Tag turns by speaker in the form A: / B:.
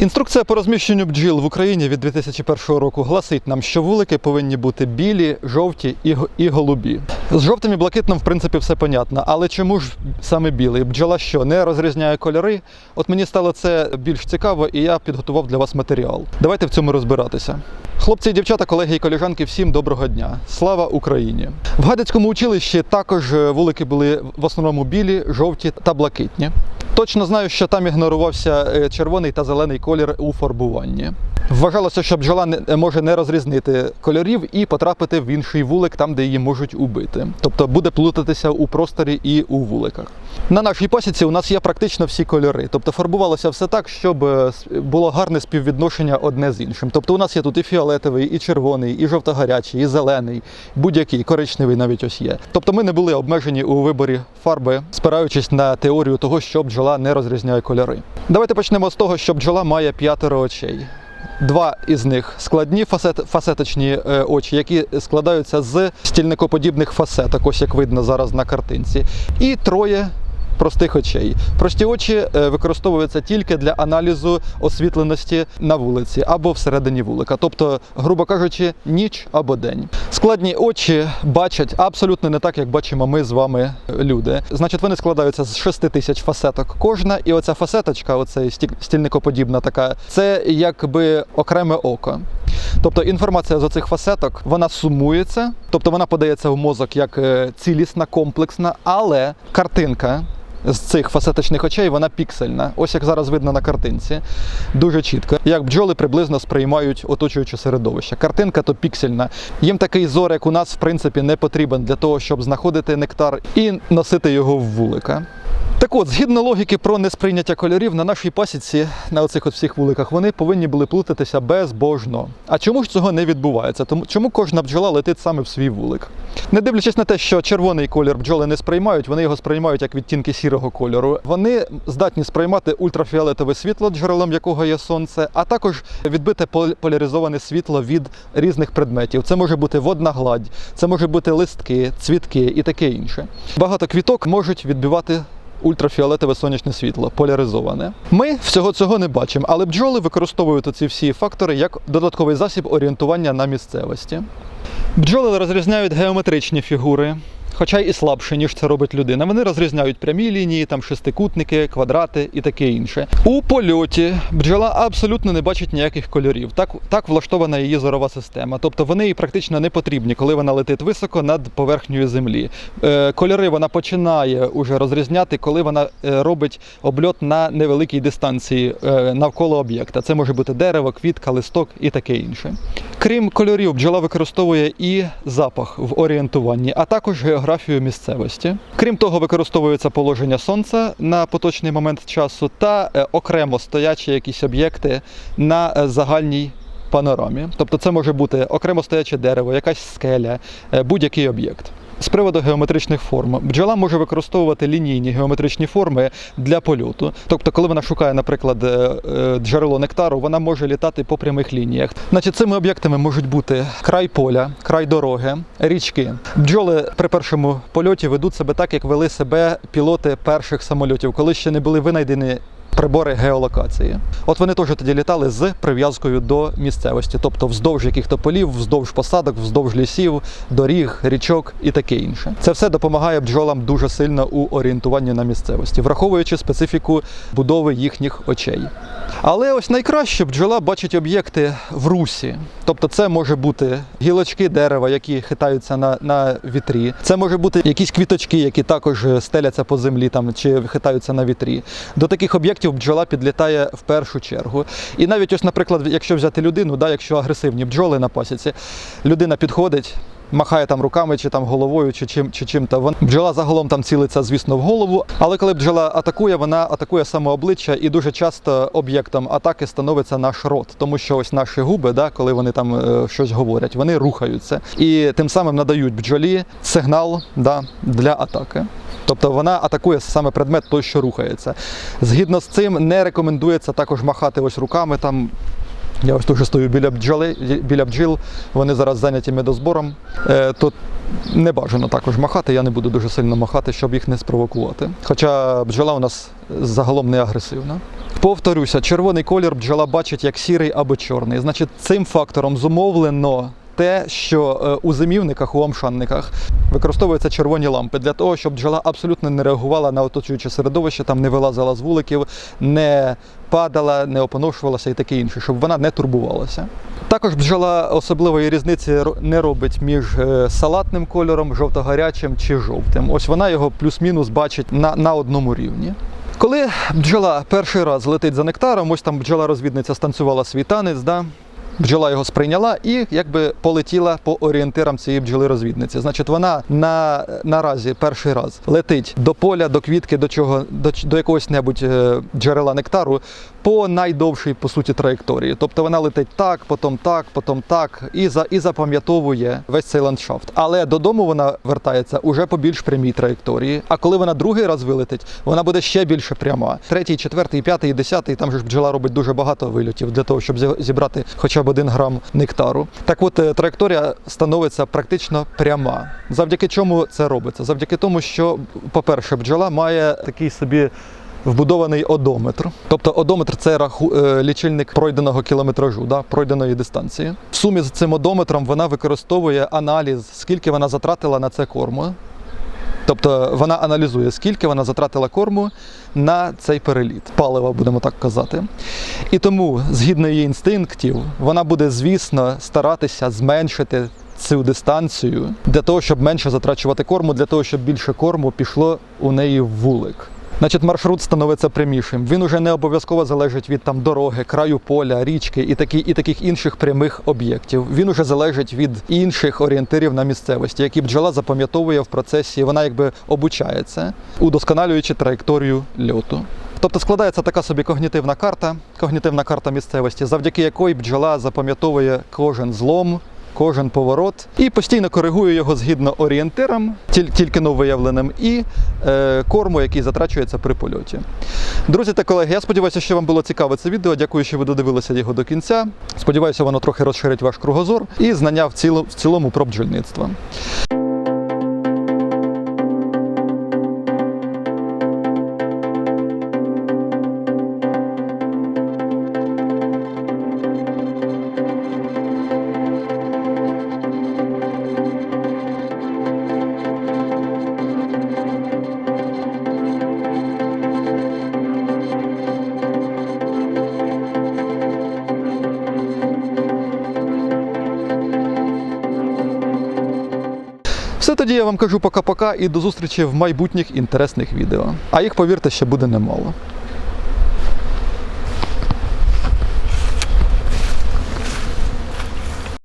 A: Інструкція по розміщенню бджіл в Україні від 2001 року гласить нам, що вулики повинні бути білі, жовті і, і голубі. З жовтим і блакитним, в принципі, все понятно. Але чому ж саме білий? Бджола що не розрізняє кольори? От мені стало це більш цікаво, і я підготував для вас матеріал. Давайте в цьому розбиратися. Хлопці дівчата, колеги і колежанки, всім доброго дня. Слава Україні! В Гадяцькому училищі також е, вулики були в основному білі, жовті та блакитні. Точно знаю, що там ігнорувався е, червоний та зелений колір у фарбуванні. Вважалося, що бджола не може не розрізнити кольорів і потрапити в інший вулик, там, де її можуть убити. Тобто буде плутатися у просторі і у вуликах. На нашій пасіці у нас є практично всі кольори. Тобто фарбувалося все так, щоб е, було гарне співвідношення одне з іншим. Тобто у нас є тут і фіолетовий, і червоний, і жовто-гарячий, і зелений, будь-який коричневий навіть ось є. Тобто ми не були обмежені у виборі фарби, спираючись на теорію того, що бджола не розрізняє кольори. Давайте почнемо з того, що бджола має п'ятеро очей. Два із них складні фасет, фасеточні е, очі, які складаються з стільникоподібних фасеток, ось як видно зараз на картинці, і троє простих очей. Прості очі е, використовуються тільки для аналізу освітленості на вулиці або всередині вулика, тобто, грубо кажучи, ніч або день. Складні очі бачать абсолютно не так, як бачимо ми з вами е, люди. Значить, вони складаються з 6 тисяч фасеток кожна, і оця фасеточка, оцей сті- стільникоподібна така, це якби окреме око. Тобто інформація з оцих фасеток вона сумується, тобто вона подається в мозок як е, цілісна, комплексна, але картинка. З цих фасеточних очей вона піксельна. Ось як зараз видно на картинці. Дуже чітко. Як бджоли приблизно сприймають оточуюче середовище. Картинка то піксельна. Їм такий зор, як у нас, в принципі, не потрібен для того, щоб знаходити нектар і носити його в вулика. Так от, згідно логіки про несприйняття кольорів, на нашій пасіці, на оцих от всіх вуликах, вони повинні були плутатися безбожно. А чому ж цього не відбувається? Тому чому кожна бджола летить саме в свій вулик? Не дивлячись на те, що червоний колір бджоли не сприймають, вони його сприймають як відтінки сірого кольору. Вони здатні сприймати ультрафіолетове світло, джерелом якого є сонце, а також відбите поляризоване світло від різних предметів. Це може бути водна гладь, це може бути листки, цвітки і таке інше. Багато квіток можуть відбивати ультрафіолетове сонячне світло, поляризоване. Ми всього цього не бачимо, але бджоли використовують ці всі фактори як додатковий засіб орієнтування на місцевості. Бджоли розрізняють геометричні фігури. Хоча і слабше, ніж це робить людина. Вони розрізняють прямі лінії, там шестикутники, квадрати і таке інше. У польоті бджола абсолютно не бачить ніяких кольорів. Так, так влаштована її зорова система. Тобто вони їй практично не потрібні, коли вона летить високо над поверхнею землі. Е, кольори вона починає уже розрізняти, коли вона е, робить обльот на невеликій дистанції е, навколо об'єкта. Це може бути дерево, квітка, листок і таке інше. Крім кольорів, бджола використовує і запах в орієнтуванні, а також географію місцевості. Крім того, використовується положення сонця на поточний момент часу та е, окремо стоячі якісь об'єкти на е, загальній панорамі. Тобто це може бути окремо стояче дерево, якась скеля, е, будь-який об'єкт. З приводу геометричних форм, бджола може використовувати лінійні геометричні форми для польоту. Тобто, коли вона шукає, наприклад, е, е, джерело нектару, вона може літати по прямих лініях. Значить, цими об'єктами можуть бути край поля, край дороги, річки. Бджоли при першому польоті ведуть себе так, як вели себе пілоти перших самольотів, коли ще не були винайдені прибори геолокації. От вони теж тоді літали з прив'язкою до місцевості, тобто вздовж яких-то полів, вздовж посадок, вздовж лісів, доріг, річок і таке інше. Це все допомагає бджолам дуже сильно у орієнтуванні на місцевості, враховуючи специфіку будови їхніх очей. Але ось найкраще бджола бачить об'єкти в русі. Тобто це може бути гілочки дерева, які хитаються на, на вітрі. Це може бути якісь квіточки, які також стеляться по землі там, чи хитаються на вітрі. До таких об'єктів бджола підлітає в першу чергу. І навіть ось, наприклад, якщо взяти людину, да, якщо агресивні бджоли на пасіці, людина підходить. Махає там руками чи там головою, чи чим чи чим-то. Бджола загалом там цілиться, звісно, в голову. Але коли бджола атакує, вона атакує саме обличчя, і дуже часто об'єктом атаки становиться наш рот, тому що ось наші губи, да, коли вони там е, щось говорять, вони рухаються і тим самим надають бджолі сигнал да, для атаки. Тобто вона атакує саме предмет той, що рухається. Згідно з цим, не рекомендується також махати ось руками там Я ось дуже стою біля бджоли, біля бджіл, вони зараз зайняті медозбором. Е, Тут не бажано також махати, я не буду дуже сильно махати, щоб їх не спровокувати. Хоча бджола у нас загалом не агресивна. Повторюся, червоний колір бджола бачить як сірий або чорний. Значить, цим фактором зумовлено те, що е, у зимівниках, у омшанниках використовуються червоні лампи для того, щоб бджола абсолютно не реагувала на оточуюче середовище, там не вилазила з вуликів, не падала, не опоношувалася і таке інше, щоб вона не турбувалася. Також бджола особливої різниці не робить між е, салатним кольором, жовто-гарячим чи жовтим. Ось вона його плюс-мінус бачить на, на одному рівні. Коли бджола перший раз летить за нектаром, ось там бджола-розвідниця станцювала свій танець, да? Бджола його сприйняла і якби полетіла по орієнтирам цієї бджоли-розвідниці. Значить, вона на, наразі перший раз летить до поля, до квітки, до чого, до, до якогось небудь е, джерела нектару по найдовшій, по суті, траєкторії. Тобто вона летить так, потім так, потім так, і, за, і запам'ятовує весь цей ландшафт. Але додому вона вертається уже по більш прямій траєкторії. А коли вона другий раз вилетить, вона буде ще більше пряма. Третій, четвертий, п'ятий, десятий. Там же ж бджола робить дуже багато вильотів для того, щоб зібрати хоча б один грам нектару. Так от е, траєкторія становиться практично пряма. Завдяки чому це робиться? Завдяки тому, що, по-перше, бджола має такий собі. Вбудований одометр, тобто одометр це раху, е, лічильник пройденого кілометражу, да, пройденої дистанції. В сумі з цим одометром вона використовує аналіз, скільки вона затратила на це корму. Тобто вона аналізує, скільки вона затратила корму на цей переліт, палива, будемо так казати. І тому, згідно її інстинктів, вона буде, звісно, старатися зменшити цю дистанцію для того, щоб менше затрачувати корму, для того, щоб більше корму пішло у неї в вулик. Значить, маршрут становиться прямішим. Він уже не обов'язково залежить від там дороги, краю поля, річки і, такі, і таких інших прямих об'єктів. Він уже залежить від інших орієнтирів на місцевості, які бджола запам'ятовує в процесі. Вона якби обучається, удосконалюючи траєкторію льоту. Тобто складається така собі когнітивна карта, когнітивна карта місцевості, завдяки якої бджола запам'ятовує кожен злом, кожен поворот і постійно коригую його згідно орієнтирам, тільки но виявленим, і е, корму, який затрачується при польоті. Друзі та колеги, я сподіваюся, що вам було цікаве це відео. Дякую, що ви додивилися його до кінця. Сподіваюся, воно трохи розширить ваш кругозор і знання в, ціло, в цілому про бджільництво. Все тоді я вам кажу пока-пока і до зустрічі в майбутніх інтересних відео. А їх, повірте, ще буде немало.